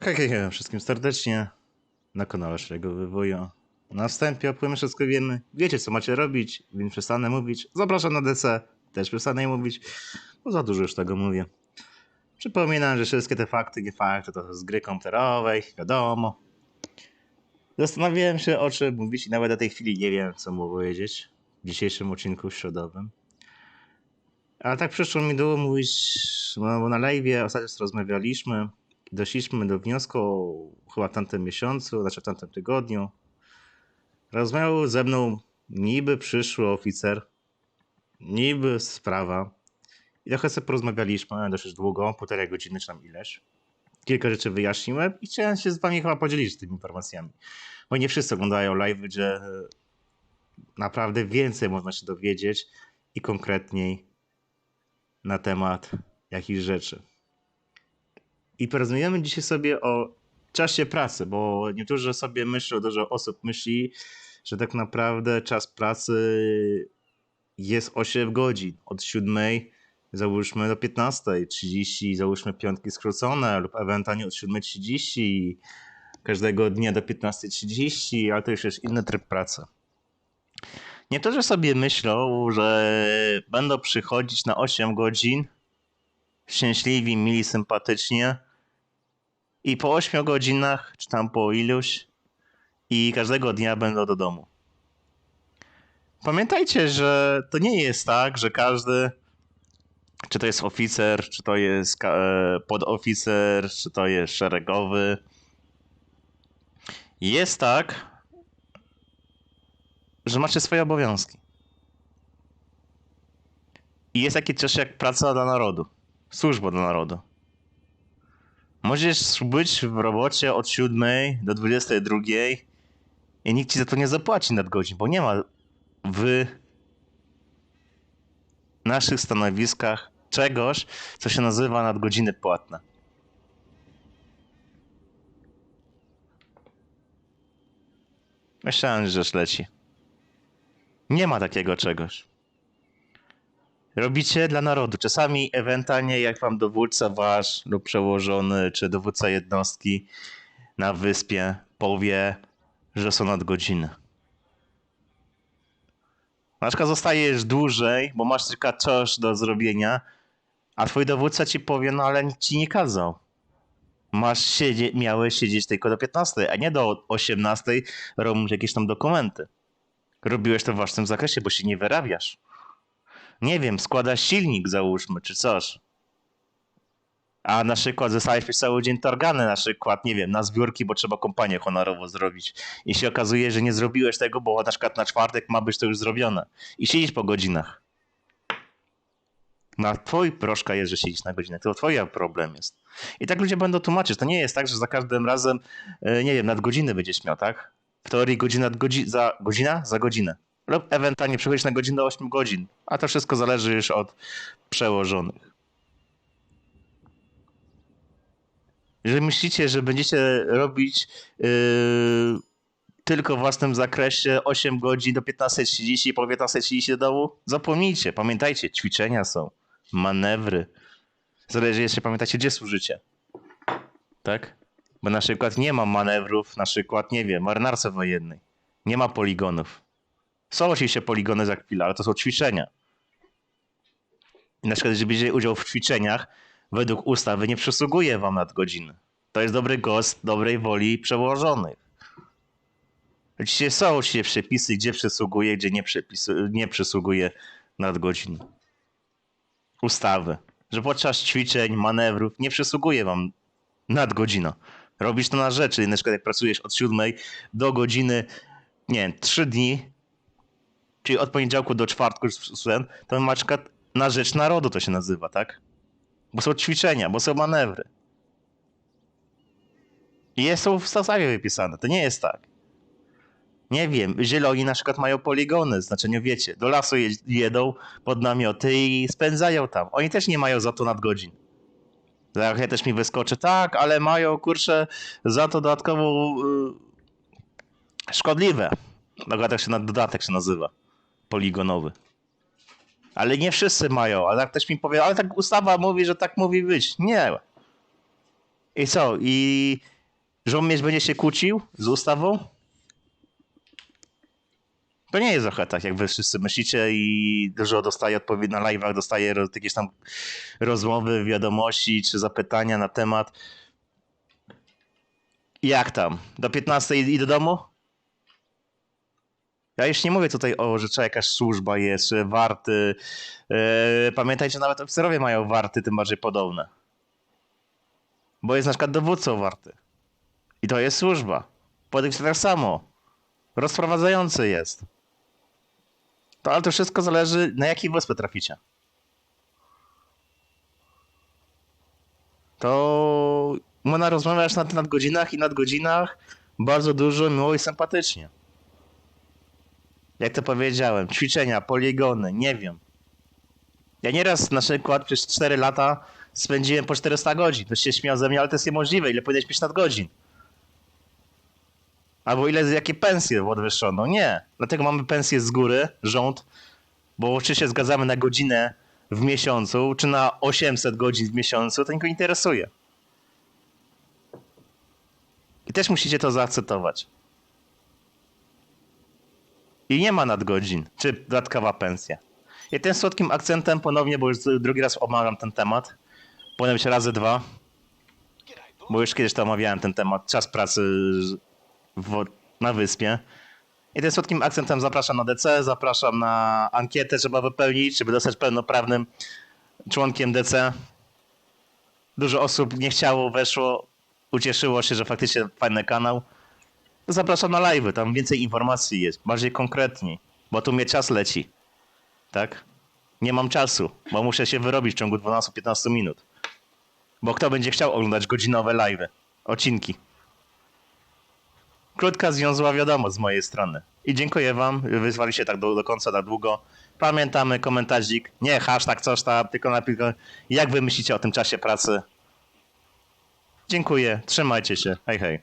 Hej, hej, hej, wszystkim serdecznie na kanale Szarego Wywoju. Na wstępie opowiem wszystko wiemy. Wiecie, co macie robić, więc przestanę mówić. Zapraszam na DC, też przestanę mówić, bo za dużo już tego mówię. Przypominam, że wszystkie te fakty, nie fakty, to z gry komputerowej, wiadomo. Zastanawiałem się, o czym mówić i nawet do tej chwili nie wiem, co mu powiedzieć w dzisiejszym odcinku środowym. Ale tak przyszło mi do mówić, bo na live ostatnio rozmawialiśmy, doszliśmy do wniosku chyba w tamtym miesiącu, znaczy w tamtym tygodniu. Rozmawiał ze mną niby przyszły oficer, niby sprawa. I trochę sobie porozmawialiśmy, dosyć długo, półtorej godziny czy tam ileś. Kilka rzeczy wyjaśniłem i chciałem się z wami chyba podzielić tymi informacjami. Bo nie wszyscy oglądają live, gdzie naprawdę więcej można się dowiedzieć i konkretniej na temat jakichś rzeczy. I porozmawiamy dzisiaj sobie o czasie pracy, bo niektórzy sobie myślą, dużo osób myśli, że tak naprawdę czas pracy jest 8 godzin. Od 7 załóżmy do 15.30, załóżmy piątki skrócone lub ewentualnie od 7.30 każdego dnia do 15.30, ale to już jest inny tryb pracy. Niektórzy sobie myślą, że będą przychodzić na 8 godzin szczęśliwi, mili, sympatycznie i po 8 godzinach, czy tam po iluś i każdego dnia będą do domu. Pamiętajcie, że to nie jest tak, że każdy, czy to jest oficer, czy to jest e, podoficer, czy to jest szeregowy, jest tak, że macie swoje obowiązki. I jest takie coś jak praca dla narodu, służba dla narodu. Możesz być w robocie od 7 do 22 i nikt ci za to nie zapłaci nadgodzin, bo nie ma w naszych stanowiskach czegoś, co się nazywa nadgodziny płatne. Myślałem, że leci. Nie ma takiego czegoś. Robicie dla narodu. Czasami ewentualnie jak wam dowódca wasz lub przełożony, czy dowódca jednostki na wyspie powie, że są nadgodziny. Na przykład zostajesz dłużej, bo masz tylko coś do zrobienia, a twój dowódca ci powie, no ale ci nie kazał. Masz siedzie, miałeś siedzieć tylko do 15, a nie do 18 robić jakieś tam dokumenty. Robiłeś to w własnym zakresie, bo się nie wyrabiasz. Nie wiem, składasz silnik, załóżmy, czy coś. A na przykład zostałeś przez cały dzień targany, na przykład, nie wiem, na zbiórki, bo trzeba kompanię honorową zrobić. I się okazuje, że nie zrobiłeś tego, bo na przykład na czwartek ma być to już zrobione. I siedzisz po godzinach. Na twój proszka jest, że siedzisz na godzinę. To twój problem jest. I tak ludzie będą tłumaczyć. To nie jest tak, że za każdym razem, e, nie wiem, nadgodziny będziesz miał, tak? W teorii godzina godzi- za godzina za godzinę. Lub ewentualnie przychodzisz na godzinę do 8 godzin. A to wszystko zależy już od przełożonych. Jeżeli myślicie, że będziecie robić yy, tylko w własnym zakresie 8 godzin do 15.30 i po 15.30 do domu, zapomnijcie. Pamiętajcie, ćwiczenia są, manewry. Zależy jeszcze, pamiętajcie, gdzie służycie. Tak? Bo na przykład nie ma manewrów, na przykład, nie wiem, marynarce wojennej. Nie ma poligonów. Są oczywiście poligony za chwilę, ale to są ćwiczenia. I na przykład, jeżeli bierzecie udział w ćwiczeniach, według ustawy nie przysługuje wam nadgodziny. To jest dobry gost dobrej woli przełożonych. Oczywiście są oczywiście przepisy, gdzie przysługuje, gdzie nie, przepisu, nie przysługuje nadgodzin. Ustawy. Że podczas ćwiczeń, manewrów nie przysługuje wam nadgodzina. Robisz to na rzeczy. Na przykład jak pracujesz od 7 do godziny, nie wiem, 3 dni, czyli od poniedziałku do czwartku, to na przykład na rzecz narodu to się nazywa, tak? Bo są ćwiczenia, bo są manewry. I są w ustawie wypisane. To nie jest tak. Nie wiem, zieloni na przykład mają poligony, znaczeniu wiecie, do lasu je- jedą pod namioty i spędzają tam. Oni też nie mają za to nadgodzin. Ja też mi wyskoczy, tak, ale mają, kurczę, za to dodatkowo y, szkodliwe. Dodatek się, na- dodatek się nazywa. Poligonowy. Ale nie wszyscy mają, ale ktoś mi powie, ale tak ustawa mówi, że tak mówi być. Nie. I co? I żołnierz będzie się kłócił z ustawą? To nie jest trochę tak, jak wy wszyscy myślicie i dużo dostaje odpowiedzi na live'ach, dostaje jakieś tam rozmowy, wiadomości czy zapytania na temat. Jak tam? Do 15 i do domu? Ja już nie mówię tutaj o, że trzeba jakaś służba jest, że warty. Yy, pamiętajcie, nawet oficerowie mają warty, tym bardziej podobne. Bo jest na przykład dowódcą warty. I to jest służba. Podejść tak samo. Rozprowadzający jest. To, ale to wszystko zależy, na jakiej wyspę traficie. To można rozmawiać na nadgodzinach i nadgodzinach bardzo dużo, miło i sympatycznie. Jak to powiedziałem, ćwiczenia, poligony, nie wiem. Ja nieraz na przykład przez 4 lata spędziłem po 400 godzin. Ktoś się śmiał ze mnie, ale to jest niemożliwe. Ile powinieneś mieć nadgodzin? Albo ile, jakie pensje podwyższono? Nie. Dlatego mamy pensję z góry, rząd, bo czy się zgadzamy na godzinę w miesiącu, czy na 800 godzin w miesiącu, to nikogo interesuje. I też musicie to zaakceptować. I nie ma nadgodzin, czy dodatkowa pensja. I tym słodkim akcentem ponownie, bo już drugi raz omawiam ten temat, powinno być razy dwa, bo już kiedyś to omawiałem ten temat, czas pracy w, na wyspie. I tym słodkim akcentem zapraszam na DC, zapraszam na ankietę, trzeba wypełnić, żeby zostać pełnoprawnym członkiem DC. Dużo osób nie chciało, weszło, ucieszyło się, że faktycznie fajny kanał. Zapraszam na live, tam więcej informacji jest, bardziej konkretniej, bo tu mnie czas leci. Tak? Nie mam czasu, bo muszę się wyrobić w ciągu 12-15 minut. Bo kto będzie chciał oglądać godzinowe live, odcinki? Krótka, związła wiadomość z mojej strony. I dziękuję wam, wyzwali się tak do, do końca na długo. Pamiętamy komentarzik, nie hashtag coś tam, tylko napisz, jak wy myślicie o tym czasie pracy. Dziękuję, trzymajcie się, hej hej.